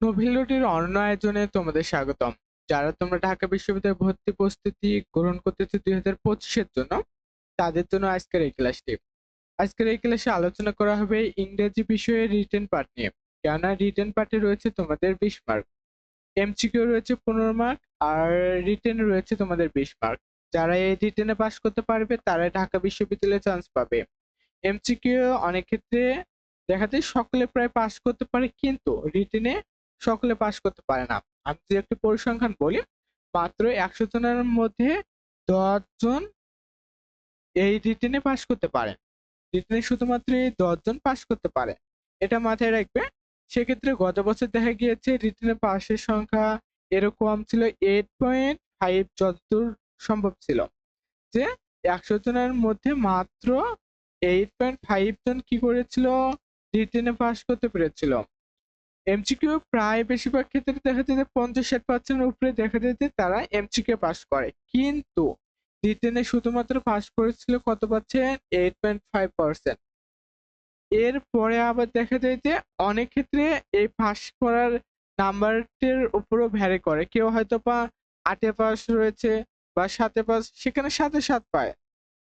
নোভেলটির অন্য আয়োজনে তোমাদের স্বাগতম। যারা তোমরা ঢাকা বিশ্ববিদ্যালয়ে ভর্তি প্রস্তুতি গ্রহণ করতেছো দুই হাজার পঁচিশের জন্য, তাদের জন্য আজকের এই ক্লাসটি। আজকের এই ক্লাসে আলোচনা করা হবে ইংরেজি বিষয়ে রিটেন পার্ট নিয়ে। কেননা রিটেন পার্টে রয়েছে তোমাদের বিশ মার্ক এমসিকিউ রয়েছে পনেরো মার্ক আর রিটেন রয়েছে তোমাদের বিশ মার্ক যারা এই রিটেনে পাস করতে পারবে তারা ঢাকা বিশ্ববিদ্যালয়ে চান্স পাবে। এমসিকিউ অনেক ক্ষেত্রে দেখা যায় সকলে প্রায় পাস করতে পারে, কিন্তু রিটেনে সকলে পাস করতে পারে না। আমি যদি একটু পরিসংখ্যান বলি, মাত্র একশো জনের মধ্যে দশ জন এই রিটেনে পাস করতে পারে। রিটেনে শুধুমাত্র এই দশজন পাস করতে পারে। এটা মাথায় রাখবে, সেক্ষেত্রে গত বছর দেখা গিয়েছে রিটেনে পাশের সংখ্যা এরকম ছিল এইট পয়েন্ট ফাইভ যতদূর সম্ভব ছিল। যে একশো জনের মধ্যে মাত্র এইট পয়েন্ট ফাইভ জন কি করেছিল? রিটেনে পাস করতে পেরেছিল। এমসিকিউ প্রায় বেশিরভাগ ক্ষেত্রে দেখা যায় যে পঞ্চাশ ষাট পার্সেন্টের উপরে দেখা যায় যে তারা এমসিকিউ পাস করে। কিন্তু রিটেনে শুধুমাত্র পাস করেছিল কত পাচ্ছেন এইট পয়েন্ট ফাইভ পার্সেন্ট এরপরে আবার দেখা যায় যে অনেক ক্ষেত্রে এই পাস করার নাম্বারটির উপরও ভ্যারি করে। কেউ হয়তো বা আটে পাস রয়েছে বা সাতে পাস সেখানে সাথে সাত পায়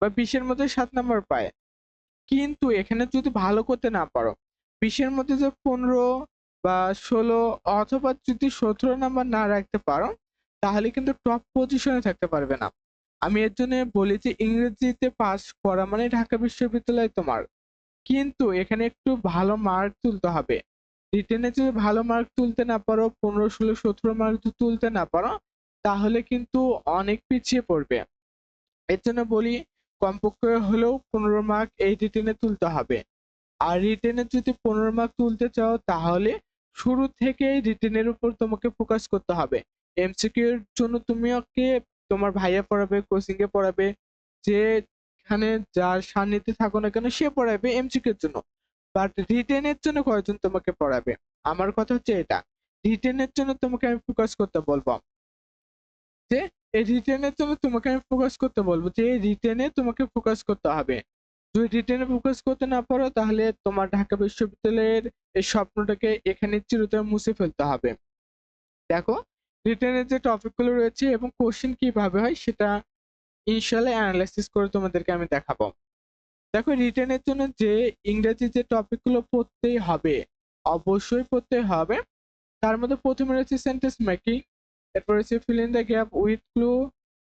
বা বিশের মধ্যে সাত নাম্বার পায়। কিন্তু এখানে যদি ভালো করতে না পারো বিশের মধ্যে যে পনেরো বা ষোলো অথবা যদি সতেরো নাম্বার না রাখতে পারো, তাহলে কিন্তু টপ পজিশনে থাকতে পারবে না। আমি এর জন্য বলি যে ইংরেজিতে পাস করা মানে ঢাকা বিশ্ববিদ্যালয় তোমার। কিন্তু এখানে একটু ভালো মার্ক তুলতে হবে। রিটেনে যদি ভালো মার্ক তুলতে না পারো, পনেরো, ষোলো, সতেরো মার্ক যদি তুলতে না পারো, তাহলে কিন্তু অনেক পিছিয়ে পড়বে। এর জন্য বলি, কমপক্ষে হলেও পনেরো মার্ক এই রিটেনে তুলতে হবে। আর রিটেনে যদি পনেরো মার্ক তুলতে চাও, তাহলে শুরু থেকেই রিটেনের উপর তোমাকে ফোকাস করতে হবে। এমসিকিউ এর জন্য তুমি ওকে, তোমার ভাইয়া পড়াবে কোচিং এ পড়াবে যেখানে যার সান্নিধ্যে থাকো না কেন সে পড়াবে এমসিকিউ এর জন্য। বাট রিটেনের জন্য কয়জন তোমাকে পড়াবে? আমার কথা হচ্ছে এটা। রিটেনের জন্য তোমাকে আমি ফোকাস করতে বলব। যে এই রিটেনের জন্য তোমাকে আমি ফোকাস করতে বলব যে এই রিটেনে তোমাকে ফোকাস করতে হবে। যদি রিটেনে ফোকাস করতে না পারো, তাহলে তোমার ঢাকা বিশ্ববিদ্যালয়ের এই স্বপ্নটাকে এখানে চিরতরে মুছে ফেলতে হবে। দেখো রিটেনের যে টপিকগুলো রয়েছে এবং কোশ্চেন কীভাবে হয়, সেটা ইনশাল্লাহ অ্যানালাইসিস করে তোমাদেরকে আমি দেখাবো। দেখো রিটেনের জন্য যে ইংরেজি যে টপিকগুলো পড়তেই হবে, অবশ্যই পড়তে হবে। তার মধ্যে প্রথমে রয়েছে সেন্টেন্স মেকিং এরপর রয়েছে fill in the gap with clue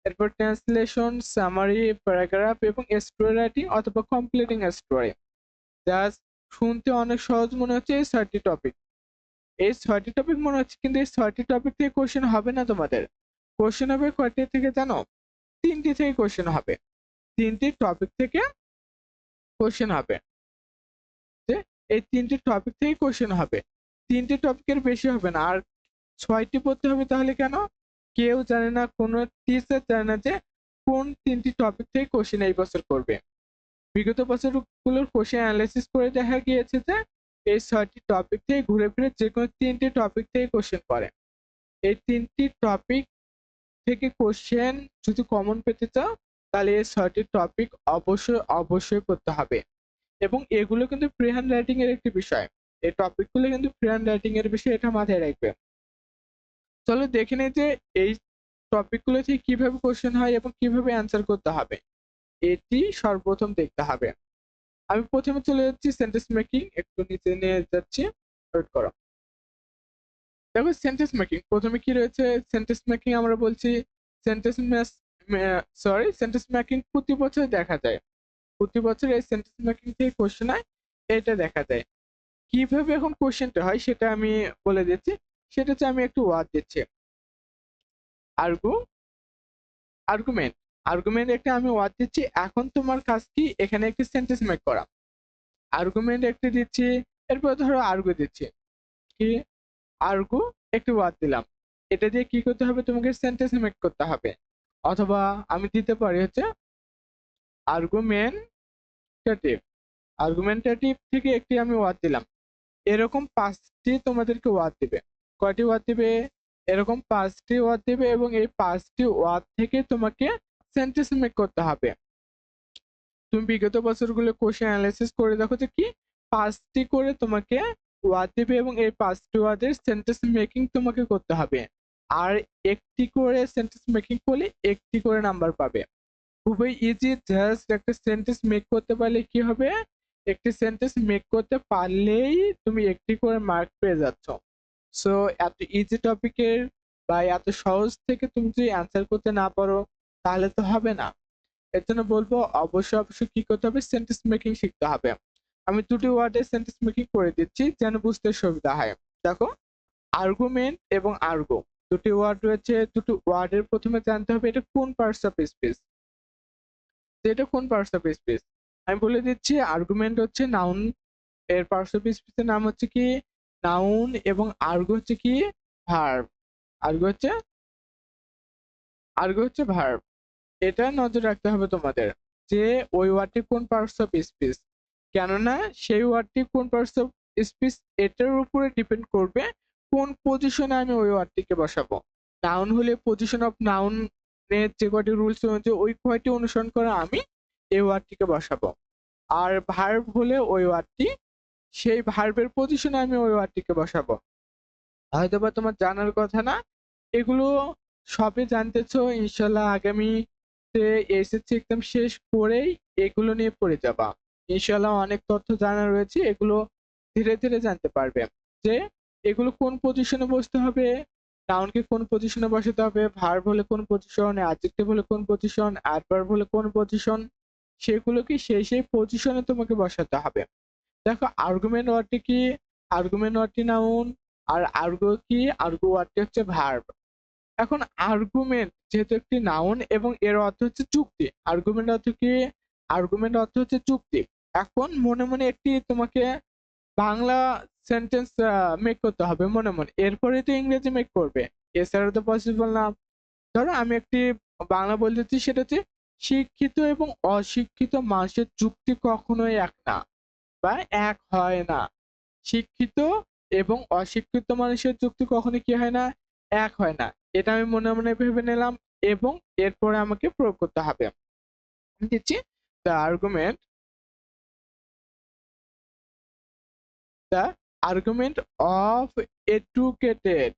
এরপর ট্রান্সলেশন সামারি প্যারাগ্রাফ এবং স্টোরি রাইটিং অথবা কমপ্লিটিং স্টোরি জাস্ট শুনতে অনেক সহজ মনে হচ্ছে এই ছয়টি টপিক এই ছয়টি টপিক মনে হচ্ছে কিন্তু এই ছয়টি টপিক থেকে কোশ্চেন হবে না তোমাদের। কোশ্চেন হবে কয়টি থেকে জানো? তিনটি থেকে কোশ্চেন হবে। তিনটি টপিক থেকে কোশ্চেন হবে। যে এই তিনটি টপিক থেকে কোশ্চেন হবে। তিনটি টপিকের বেশি হবে না। আর ছয়টি পড়তে হবে তাহলে কেন? কেউ জানে না, কোনো টিচার জানে না যে কোন তিনটি টপিক থেকে কোশ্চেন এই বছর করবে। বিগত বছরগুলোর কোশ্চেন অ্যানালাইসিস করে দেখা গিয়েছে যে এই ছয়টি টপিক থেকে ঘুরে ফিরে যে কোনো তিনটি টপিক থেকে কোশ্চেন করে। এই তিনটি টপিক থেকে কোশ্চেন যদি কমন পেতে চাও, তাহলে এই ছয়টি টপিক অবশ্যই অবশ্যই করতে হবে। এবং এগুলো কিন্তু ফ্রি হ্যান্ড রাইটিং এর একটি বিষয়। এই টপিকগুলো কিন্তু ফ্রি হ্যান্ড রাইটিং এর বিষয় এটা মাথায় রাখবে। চলো দেখে নেই যে এই টপিকগুলো থেকে কীভাবে কোশ্চেন হয় এবং কীভাবে অ্যান্সার করতে হবে। এটি সর্বপ্রথম দেখতে হবে। আমি প্রথমে চলে যাচ্ছি সেন্টেন্স মেকিং একটু নিচে নিয়ে যাচ্ছি। করো। দেখো সেন্টেন্স মেকিং প্রথমে কি রয়েছে? সেন্টেন্স মেকিং আমরা বলছি সেন্টেন্স সরি সেন্টেন্স মেকিং প্রতি বছর দেখা যায়। প্রতি বছর এই সেন্টেন্স মেকিং থেকে কোশ্চেন হয়, এটা দেখা যায়। কীভাবে এখন কোশ্চেনটা হয় সেটা আমি বলে দিচ্ছি। সেটা হচ্ছে আমি একটু ওয়ার্ড দিচ্ছি। আর্গু আর্গুমেন্ট আর্গুমেন্ট একটা আমি ওয়ার্ড দিচ্ছি, এখন তোমার কাজ কি? এখানে একটি সেন্টেন্স মেক করা। আর্গুমেন্ট একটি দিচ্ছি, এরপর ধরো আর্গু দিচ্ছি। কি? আর্গু একটি ওয়ার্ড দিলাম। এটা দিয়ে কি করতে হবে? তোমাকে সেন্টেন্স মেক করতে হবে। অথবা আমি দিতে পারি হচ্ছে আর্গুমেন্টেটিভ আর্গুমেন্টেটিভ থেকে একটি আমি ওয়ার্ড দিলাম। এরকম পাঁচটি তোমাদেরকে ওয়ার্ড দিবে। কয়টি ওয়ার্ড দিবে? এরকম পাঁচটি ওয়ার্ড দিবে এবং এই পাঁচটি ওয়ার্ড থেকে তোমাকে সেন্টেন্স মেক করতে হবে। তুমি বিগত বছরগুলো কোশ্চেন অ্যানালাইসিস করে দেখো যে কি? পাঁচটি করে তোমাকে ওয়ার্ড দেবে এবং এই পাঁচটি ওয়ার্ডের সেন্টেন্স মেকিং তোমাকে করতে হবে। আর একটি করে সেন্টেন্স মেকিং করলে একটি করে নাম্বার পাবে। খুবই ইজি জাস্ট একটা সেন্টেন্স মেক করতে পারলে কি হবে? একটি সেন্টেন্স মেক করতে পারলেই তুমি একটি করে মার্ক পেয়ে যাচ্ছ। সো এত ইজি টপিকের বা এত সহজ থেকে তুমি যদি অ্যান্সার করতে না পারো, তাহলে তো হবে না। এর জন্য বলব, অবশ্যই অবশ্যই কি করতে হবে? সেন্টেন্স মেকিং শিখতে হবে। আমি দুটি ওয়ার্ডে সেন্টেন্স মেকিং করে দিচ্ছি, যেন বুঝতে সুবিধা হয়। দেখো আর্গুমেন্ট এবং আর্গো দুটি ওয়ার্ড রয়েছে, দুটি ওয়ার্ডের প্রথমে জানতে হবে এটা কোন পার্টস অফ স্পিচ এটা কোন পার্টস অফ স্পিচ আমি বলে দিচ্ছি আর্গুমেন্ট হচ্ছে নাউন এর পার্টস অফ স্পিচের নাম হচ্ছে কি? নাউন এবং আর্গো হচ্ছে কি? ভার্ব আর্গো হচ্ছে আর্গো হচ্ছে ভার্ব এটা নজর রাখতে হবে তোমাদের যে ওই ওয়ার্ডটি কোন পার্টস অফ স্পিচ কেননা সেই ওয়ার্ডটি কোন পার্টস অফ স্পিচ এটার উপরে ডিপেন্ড করবে কোন পজিশনে আমি ওই ওয়ার্ডটিকে বসাবো। নাউন হলে পজিশন অফ নাউন এর যে কয়টি রুলস অনুযায়ী ওই কয়টি অনুসরণ করে আমি এই ওয়ার্ডটিকে বসাবো। আর ভার্ব হলে ওই ওয়ার্ডটি সেই ভার্বের পজিশনে আমি ওই ওয়ার্ডটিকে বসাবো। হয়তো বা তোমার জানার কথা না, এগুলো সবে জানতেছো, ইনশাল্লাহ আগামী এসএসসি একদম শেষ করেই এগুলো নিয়ে পড়ে যাবা। ইনশাল্লাহ অনেক তথ্য জানা রয়েছে, এগুলো ধীরে ধীরে জানতে পারবে। যে এগুলো কোন পজিশনে বসতে হবে নাউনকে কোন পজিশনে বসাতে হবে ভার্ব হলে কোন পজিশন অ্যাডজেক্টিভ হলে কোন পজিশন অ্যাডভার্ব হলে কোন পজিশন সেগুলো কি সেই সেই পজিশনে তোমাকে বসাতে হবে। দেখো আর্গুমেন্ট ওয়ার্ডটি কি? আর্গুমেন্ট ওয়ার্ডটি নাউন আর আর্গো কি? আর্গো ওয়ার্ডটি হচ্ছে ভার্ব এখন আর্গুমেন্ট যেহেতু একটি নাউন এবং এর অর্থ হচ্ছে চুক্তি। আর্গুমেন্ট অর্থ কি? আর্গুমেন্ট অর্থ হচ্ছে চুক্তি। এখন মনে মনে একটি তোমাকে বাংলা সেন্টেন্স মেক করতে হবে মনে মনে। এরপরে তো ইংরেজি মেক করবে। এছাড়া তো পসিবল না। ধরো আমি একটি বাংলা বলতেছি সেটা হচ্ছে শিক্ষিত এবং অশিক্ষিত মানুষের যুক্তি কখনোই এক না। বা এক হয় না। শিক্ষিত এবং অশিক্ষিত মানুষের যুক্তি কখনো কি হয় না? এক হয় না। এটা আমি মনে মনে ভেবে নিলাম এবং এরপরে আমাকে প্রয়োগ করতে হবে। দিচ্ছি the argument the argument of educated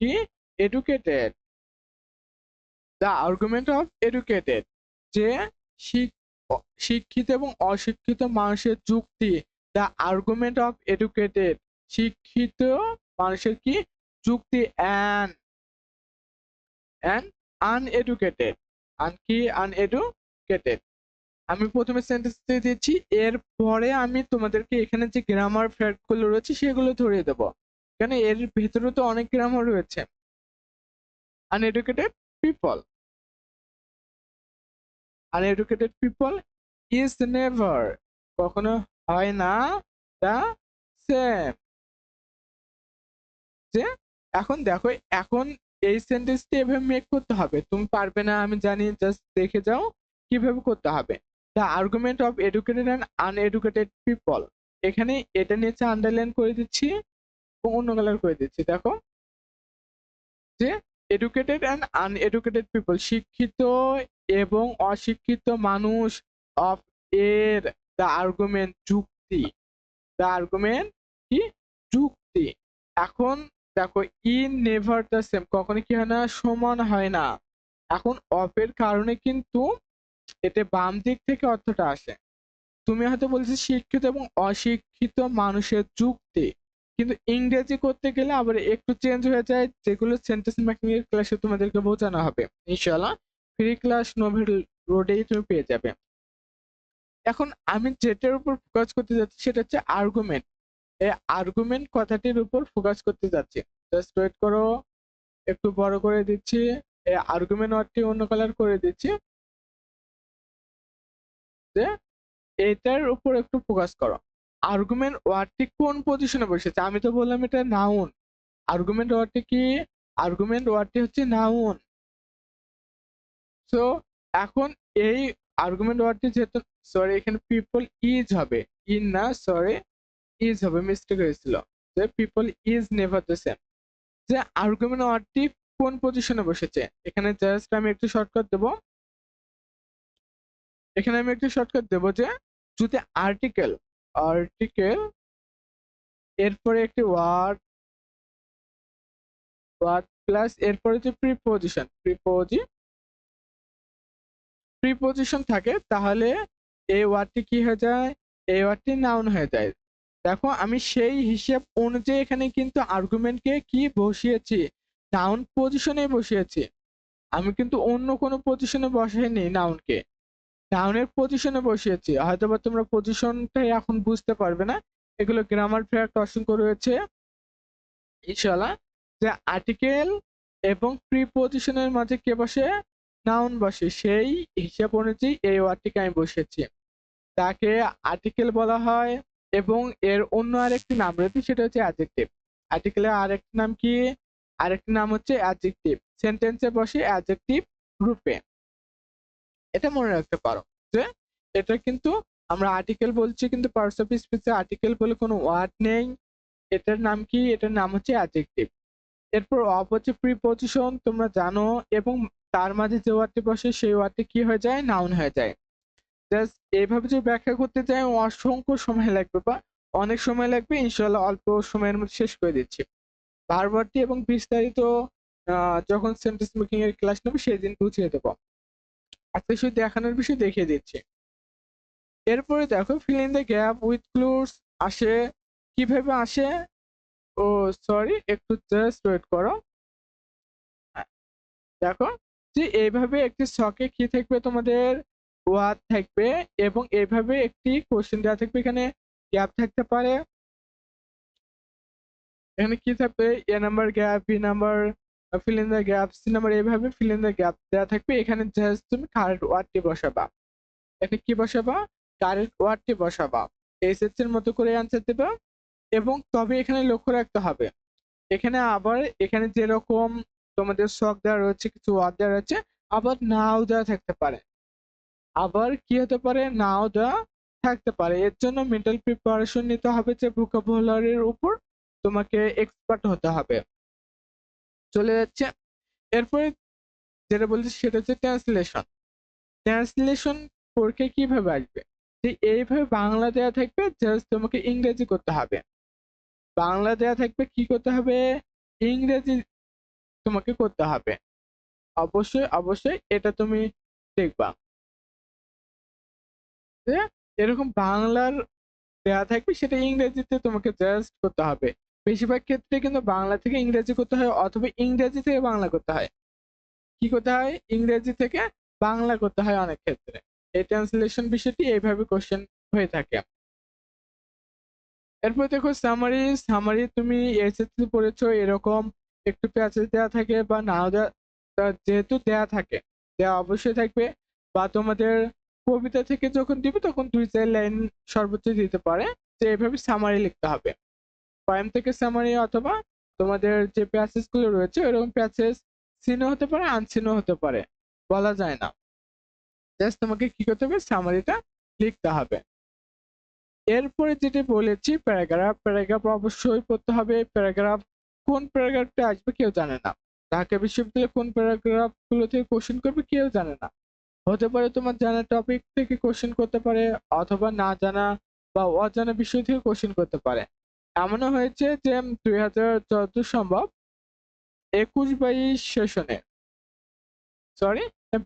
কি? Educated the argument of educated যে শিক্ষিত এবং অশিক্ষিত মানুষের যুক্তি দ্য আর্গুমেন্ট অফ এডুকেটেড শিক্ষিত মানুষের কি? যুক্তি অ্যান্ড অ্যান্ড আনএডুকেটেড আন কি? আনএডুকেটেড আমি প্রথমে সেন্টেন্স দিচ্ছি, এরপরে আমি তোমাদেরকে এখানে যে গ্রামারগুলো রয়েছে সেগুলো ধরিয়ে দেবো। কেন? এর ভেতরে তো অনেক গ্রামার রয়েছে। Uneducated people uneducated people is never কখনো হয় না দা সেম যে এখন দেখো, এখন এই সেন্টেন্সটি এভাবে মেক করতে হবে। তুমি পারবে না, আমি জানি জাস্ট দেখে যাও কীভাবে করতে হবে। The argument of educated and uneducated people এখানে এটা নিচে আন্ডারলাইন করে দিচ্ছি এবং অন্য কালার করে দিচ্ছি, দেখো। যে এডুকেটেড অ্যান্ড আনএডুকেটেড পিপল শিক্ষিত এবং অশিক্ষিত মানুষ অফ এর দ্য আর্গুমেন্ট যুক্তি। দ্য আর্গুমেন্ট কি? যুক্তি। এখন দেখো ইন নেভার দ্য সেম কখনো কি হয় না? সমান হয় না। এখন অফের কারণে কিন্তু এতে বাম দিক থেকে অর্থটা আসে। তুমি হয়তো বলছো শিক্ষিত এবং অশিক্ষিত মানুষের যুক্তি। কিন্তু ইংরেজি করতে গেলে আবার একটু চেঞ্জ হয়ে যায়, যেগুলো সেন্টেন্স মেকিং এর ক্লাসে তোমাদেরকে বোঝানো হবে, ইনশাআল্লাহ। ফ্রি ক্লাস নোভেল রোডেই তুমি পেয়ে যাবে। এখন আমি যেটার উপর ফোকাস করতে যাচ্ছি সেটা হচ্ছে আর্গুমেন্ট এই আর্গুমেন্ট কথাটির উপর ফোকাস করতে যাচ্ছি। জাস্ট ওয়েট করো, একটু বড় করে দিচ্ছি, এই আর্গুমেন্ট ওয়ার্ডটি অন্য কালার করে দিচ্ছি। যে এটার উপর একটু ফোকাস করো। আর্গুমেন্ট ওয়ার্ডটি কোন পজিশনে বসেছে? আমি তো বললাম এটা নাউন আর্গুমেন্ট ওয়ার্ডটি কি? আর্গুমেন্ট ওয়ার্ডটি হচ্ছে নাউন সো এখন এই আর্গুমেন্ট ওয়ার্ডটি যেহেতু সরি এখানে পিপল ইজ হবে। ইন না সরি ইজ হবে। মিস্টেক হয়েছিল। যে people is never the same যে আর্গুমেন্ট ওয়ার্ডটি কোন পজিশনে বসেছে? এখানে জাস্ট আমি একটু শর্টকাট দেব। এখানে আমি একটু শর্টকাট দেব যে, যদি আর্টিকেল আর্টিকেল এরপরে একটি ওয়ার্ড ওয়ার্ড প্লাস এরপরে যে প্রিপোজিশন প্রিপোজি প্রিপোজিশন থাকে, তাহলে এই ওয়ার্ডটি কি হয়ে যায়? এই ওয়ার্ডটি নাউন হয়ে যায়। দেখো, আমি সেই হিসাব অনুযায়ী এখানে কিন্তু আর্গুমেন্টকে কি বসিয়েছি? নাউন পজিশনে বসিয়েছি। আমি কিন্তু অন্য কোনো পজিশনে বসাইনি নাউনকে নাউনের পজিশনে বসিয়েছি। হয়তো বা তোমরা পজিশনটাই এখন বুঝতে পারবে না। এগুলো গ্রামার ফেয়ার অসংখ্য রয়েছে। ইনশাল্লাহ যে আর্টিকেল এবং প্রিপজিশনের মাঝে কে বসে? নাউন বসে, সেই হিসাব অনুযায়ী এই ওয়ার্ডটিকে আমি বসেছি তাকে আর্টিকেল বলা হয় এবং এর অন্য আরেকটি নাম রয়েছে, সেটা হচ্ছে অ্যাডজেক্টিভ আর্টিকেলের আরেকটি নাম কি? আরেকটি নাম হচ্ছে অ্যাডজেক্টিভ সেন্টেন্সে বসে অ্যাডজেক্টিভ রূপে। এটা মনে রাখতে পারো যে এটা কিন্তু আমরা আর্টিকেল বলছি, কিন্তু পার্টস অফ স্পিচে আর্টিকেল বলে কোনো ওয়ার্ড নেই। এটার নাম কি? এটার নাম হচ্ছে অ্যাডজেক্টিভ এরপর অফ হচ্ছে প্রিপজিশন তোমরা জানো এবং তার মাঝে যে ওয়ার্ডটি বসে, সেই ওয়ার্ডটি কি হয়ে যায়? নাউন হয়ে যায়। জাস্ট এইভাবে যদি ব্যাখ্যা করতে চাই অসংখ্য সময় লাগবে বা অনেক সময় লাগবে। ইনশাল্লাহ অল্প সময়ের মধ্যে শেষ করে দিচ্ছি। বারবারটি এবং বিস্তারিত যখন সেন্টেন্স মেকিং এর ক্লাস নেব সেই দিন বুঝিয়ে দেবো। আজকে শুধু দেখানোর বিষয় দেখিয়ে দিচ্ছি। এরপরে দেখো fill in the gap with clues আসে। কীভাবে আসে? ও সরি একটু জাস্ট ওয়েট করো। দেখো এইভাবে একটি শকে কি থাকবে তোমাদের ওয়ার্ড থাকবে এবং এইভাবে একটি কোশ্চেন দেওয়া থাকবে। এখানে গ্যাপ থাকতে পারে। এখানে কি থাকবে A number gap B number fill in the gap C number এইভাবে ফিল ইন দ্য গ্যাপ দেওয়া থাকবে। এখানে জাস্ট তুমি কারেন্ট ওয়ার্ডটি বসাবা। এখানে কি বসাবা? কারেন্ট ওয়ার্ডটি বসাবা। এসএসসি এর মতো করে অ্যান্সার দেবে এবং তবে এখানে লক্ষ্য রাখতে হবে। এখানে আবার এখানে যেরকম তোমাদের শখ দেওয়া রয়েছে, কিছু ওয়ার্ড দেওয়া রয়েছে, আবার নাও দেওয়া থাকতে পারে। আবার কি হতে পারে? নাও দেওয়া থাকতে পারে। এর জন্য মেন্টাল প্রিপারেশন নিতে হবে যে ভোকাবুলারির উপর তোমাকে এক্সপার্ট হতে হবে। চলে যাচ্ছে। এরপরে যেটা বলছি সেটা হচ্ছে ট্রান্সলেশন ট্রান্সলেশন পরীক্ষায় কীভাবে আসবে? যে এইভাবে বাংলা দেওয়া থাকবে জাস্ট তোমাকে ইংরেজি করতে হবে। বাংলা দেওয়া থাকবে কি করতে হবে? ইংরেজি তোমাকে করতে হবে। অবশ্যই অবশ্যই এটা তুমি দেখবা। এরকম বাংলার দেওয়া থাকবে সেটা ইংরেজিতে তোমাকে জাস্ট করতে হবে। বেশিরভাগ ক্ষেত্রে কিন্তু বাংলা থেকে ইংরেজি করতে হয় অথবা ইংরেজি থেকে বাংলা করতে হয়। কি করতে হয়? ইংরেজি থেকে বাংলা করতে হয় অনেক ক্ষেত্রে। এই ট্রান্সলেশন বিষয়টি এইভাবে কোশ্চেন হয়ে থাকে। এরপর দেখো সামারি সামারি তুমি এসএসসি পড়েছো, এরকম একটু প্যাচেজ দেওয়া থাকে বা নাও দেওয়া যেহেতু দেয়া থাকে দেওয়া অবশ্যই থাকবে। বা তোমাদের কবিতা থেকে যখন দিবে, তখন দুই চার লাইন সর্বোচ্চ দিতে পারে। যে এইভাবে সামারি লিখতে হবে। পয়েম থেকে সামারি অথবা তোমাদের যে প্যাসেজগুলো রয়েছে ওইরকম প্যাসেজ সিনও হতে পারে আনসিনও হতে পারে। বলা যায় না। জাস্ট তোমাকে কি করতে হবে? সামারিটা লিখতে হবে। এরপরে যেটা বলেছি, প্যারাগ্রাফ। প্যারাগ্রাফ অবশ্যই পড়তে হবে। প্যারাগ্রাফ কোন প্যারাগ্রাফটা আসবে কেউ জানে না। ঢাকা বিশ্ববিদ্যালয়ে কোন প্যারাগ্রাফগুলো থেকে কোশ্চেন করবে কেউ জানে না। হতে পারে তোমার জানা টপিক থেকে কোশ্চেন করতে পারে, অথবা না জানা বা অজানা বিষয় থেকে কোশ্চেন করতে পারে। এমনও হয়েছে যে দুই হাজার যত সম্ভব একুশ বাইশ সেশনে। সরি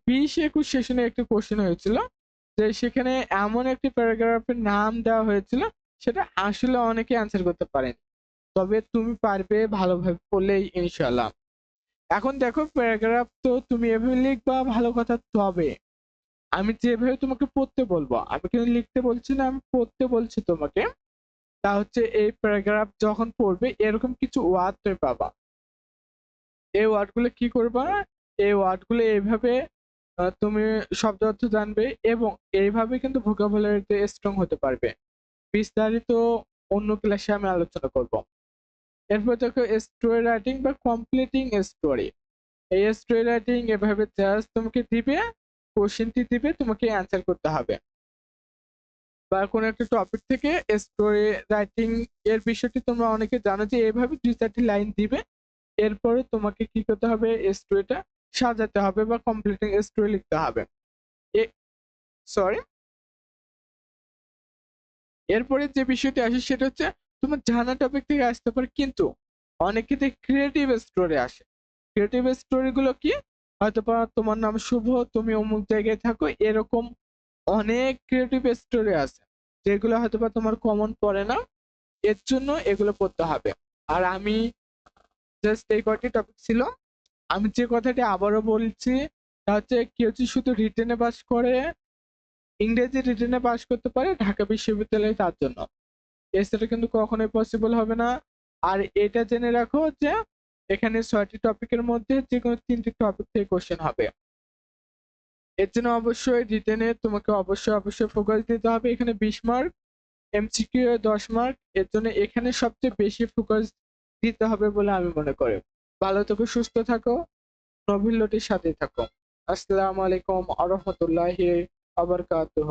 বিশ একুশ সেশনে একটি কোশ্চেন হয়েছিল, যে সেখানে এমন একটি প্যারাগ্রাফের নাম দেওয়া হয়েছিল, সেটা আসলে অনেকে অ্যান্সার করতে পারেন। তবে তুমি পারবে ভালোভাবে পড়লেই ইনশাল্লাহ এখন দেখো প্যারাগ্রাফ তো তুমি এভাবে লিখবা, ভালো কথা তবে আমি যেভাবে তোমাকে পড়তে বলব, আমি কিন্তু লিখতে বলছি না, আমি পড়তে বলছি তোমাকে। তা হচ্ছে এই প্যারাগ্রাফ যখন পড়বে, এরকম কিছু ওয়ার্ড তুমি পাবা। এই ওয়ার্ডগুলো কি করবা? এই ওয়ার্ডগুলো এইভাবে তুমি শব্দ অর্থ জানবে এবং এইভাবে কিন্তু ভোকাবুলারিতে স্ট্রং হতে পারবে। বিস্তারিত অন্য ক্লাসে আমি আলোচনা করব। এরপর দেখো স্টোরি রাইটিং বা কমপ্লিটিং স্টোরি এই স্টোরি রাইটিং এভাবে জাস্ট তোমাকে দিবে কোশ্চেনটি দিবে, তোমাকে অ্যান্সার করতে হবে। বা কোনো একটা টপিক থেকে স্টোরি রাইটিং এর বিষয়টি তোমরা অনেকে জানো যে এইভাবে দুই চারটি লাইন দিবে। এরপরে তোমাকে কি করতে হবে স্টোরিটা সাজাতে হবে বা কমপ্লিটিং স্টোরি লিখতে হবে। সরি এরপরে যে বিষয়টি আসে সেটা হচ্ছে তোমার জানা টপিক থেকে আসতে পারে, কিন্তু অনেক ক্ষেত্রে ক্রিয়েটিভ স্টোরি আসে। ক্রিয়েটিভ স্টোরি গুলো কি? হয়তো তোমার নাম শুভ, তুমি অমুক জায়গায় থাকো, এরকম অনেক ক্রিয়েটিভ স্টোরি আছে, যেগুলো হয়তো বা তোমার কমন পড়ে না, এর জন্য এগুলো পড়তে হবে। আর আমি জাস্ট এই কয়টি টপিক ছিল, আমি যে কথাটি আবারও বলছি, তা হচ্ছে কেউ যদি শুধু রিটেনে পাস করে, ইংরেজি রিটেনে পাস করতে পারে ঢাকা বিশ্ববিদ্যালয়ে তার জন্য। এছাড়া কিন্তু কখনোই পসিবল হবে না। আর এটা জেনে রাখো যে, এখানে ছয়টি টপিকের মধ্যে যে কোনো তিনটি টপিক থেকে কোশ্চেন হবে। এর জন্য অবশ্যই রিটেনে তোমাকে অবশ্যই অবশ্যই ফোকাস দিতে হবে। এখানে বিশ মার্ক এমসিকিউ দশ মার্ক এর জন্য এখানে সবচেয়ে বেশি ফোকাস দিতে হবে বলে আমি মনে করি। ভালো থেকো, সুস্থ থাকো নভিল্যটির সাথে থাকো। আসসালামু আলাইকুম আ রহমতুল্লাহি আবরকাতুহ